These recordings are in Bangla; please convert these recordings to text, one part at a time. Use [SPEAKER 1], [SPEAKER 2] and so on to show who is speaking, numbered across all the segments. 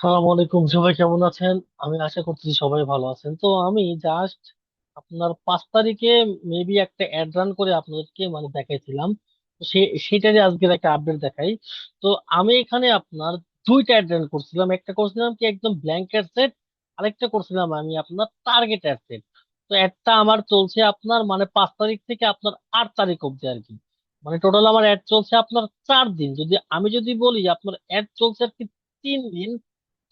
[SPEAKER 1] সালাম আলাইকুম। সবাই কেমন আছেন? আমি আশা করছি সবাই ভালো আছেন। তো আমি জাস্ট আপনার পাঁচ তারিখে মেবি একটা অ্যাড রান করে আপনাদেরকে মানে দেখাইছিলাম। তো সে সেটারই আজকের একটা আপডেট দেখাই। তো আমি এখানে আপনার দুইটা অ্যাড রান করছিলাম। একটা করছিলাম কি একদম ব্ল্যাঙ্কেট সেট আরেকটা করছিলাম আমি আপনার টার্গেট অ্যাড সেট তো একটা আমার চলছে আপনার মানে পাঁচ তারিখ থেকে আপনার আট তারিখ অব্দি আর কি। মানে টোটাল আমার অ্যাড চলছে আপনার চার দিন। যদি আমি যদি বলি আপনার অ্যাড চলছে আর কি তিন দিন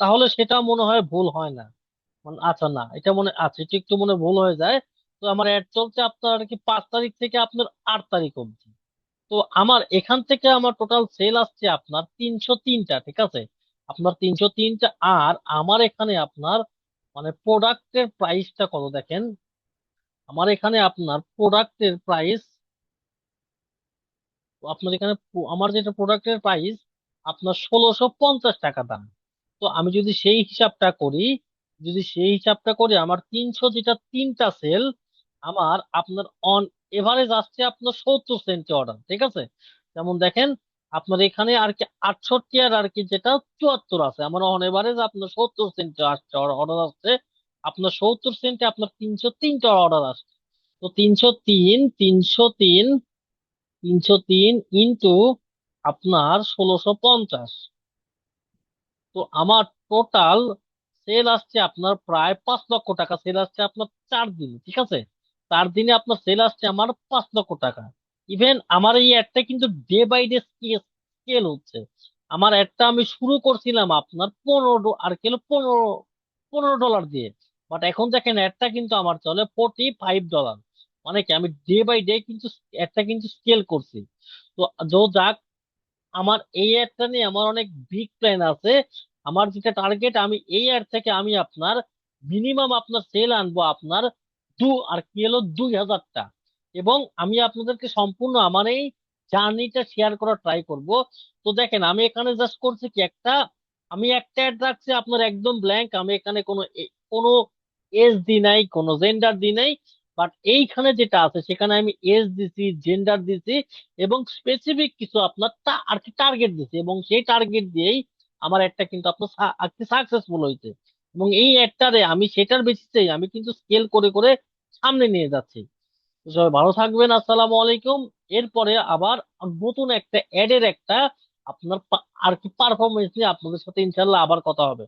[SPEAKER 1] তাহলে সেটা মনে হয় ভুল হয় না। মানে আচ্ছা না, এটা মনে আচ্ছা এটা একটু মনে ভুল হয়ে যায়। তো আমার অ্যাড চলছে আপনার আর কি পাঁচ তারিখ থেকে আপনার আট তারিখ অবধি। তো আমার এখান থেকে আমার টোটাল সেল আসছে আপনার তিনশো তিনটা, ঠিক আছে? আপনার তিনশো তিনটা আর আমার এখানে আপনার মানে প্রোডাক্টের প্রাইসটা কত দেখেন? আমার এখানে আপনার প্রোডাক্টের প্রাইস আপনার এখানে আমার যেটা প্রোডাক্টের প্রাইস আপনার ষোলোশো পঞ্চাশ টাকা দাম। তো আমি যদি সেই হিসাবটা করি, যদি সেই হিসাবটা করি আমার তিনশো যেটা তিনটা সেল আমার আপনার অন এভারেজ আসছে আপনার সত্তর সেন্টি অর্ডার ঠিক আছে? যেমন দেখেন, আপনার এখানে আর কি আটষট্টি আর আর কি যেটা চুয়াত্তর আছে, আমার অন এভারেজ আপনার সত্তর সেন্টি আসছে অর্ডার আসছে, আপনার সত্তর সেন্টে আপনার তিনশো তিনটা অর্ডার আসছে। তো তিনশো তিন তিনশো তিন তিনশো তিন ইন্টু আপনার ষোলোশো পঞ্চাশ। তো আমার টোটাল সেল আসছে আপনার প্রায় পাঁচ লক্ষ টাকা। সেল আসছে আপনার চার দিনে, ঠিক আছে? চার দিনে আপনার সেল আসছে আমার পাঁচ লক্ষ টাকা। ইভেন আমার এই অ্যাডটা কিন্তু ডে বাই ডে স্কেল হচ্ছে। আমার অ্যাডটা আমি শুরু করছিলাম আপনার পনেরো আর কিলো পনেরো পনেরো ডলার দিয়ে। বাট এখন দেখেন অ্যাডটা কিন্তু আমার চলে ফোর্টি ফাইভ ডলার মানে কি, আমি ডে বাই ডে কিন্তু অ্যাডটা কিন্তু স্কেল করছি। তো যাক, আমার এই অ্যাডটা নিয়ে আমার অনেক বিগ প্ল্যান আছে। আমার যেটা টার্গেট আমি এই অ্যাড থেকে আমি আপনার মিনিমাম আপনার সেল আনব আপনার দু, আর কি হলো দুই হাজারটা এবং আমি আপনাদেরকে সম্পূর্ণ আমার এই জার্নিটা শেয়ার করার ট্রাই করব। তো দেখেন, আমি এখানে জাস্ট করছি কি একটা, আমি একটা অ্যাড রাখছি আপনার একদম ব্ল্যাঙ্ক আমি এখানে কোনো কোনো এজ দি নাই, কোনো জেন্ডার দি নাই বাট এইখানে যেটা আছে, সেখানে আমি এজ দিছি জেন্ডার দিছি, এবং স্পেসিফিক কিছু আপনার আর কি টার্গেট দিছে, এবং সেই টার্গেট দিয়েই আমার একটা কিন্তু আপনার আজকে সাকসেসফুল হয়েছে। এবং এই অ্যাডটারে আমি সেটার বেসিসে আমি কিন্তু স্কেল করে করে সামনে নিয়ে যাচ্ছি। সবাই ভালো থাকবেন, আসসালামু আলাইকুম। এরপরে আবার নতুন একটা অ্যাডের একটা আপনার আর কি পারফরমেন্স নিয়ে আপনাদের সাথে ইনশাল্লাহ আবার কথা হবে।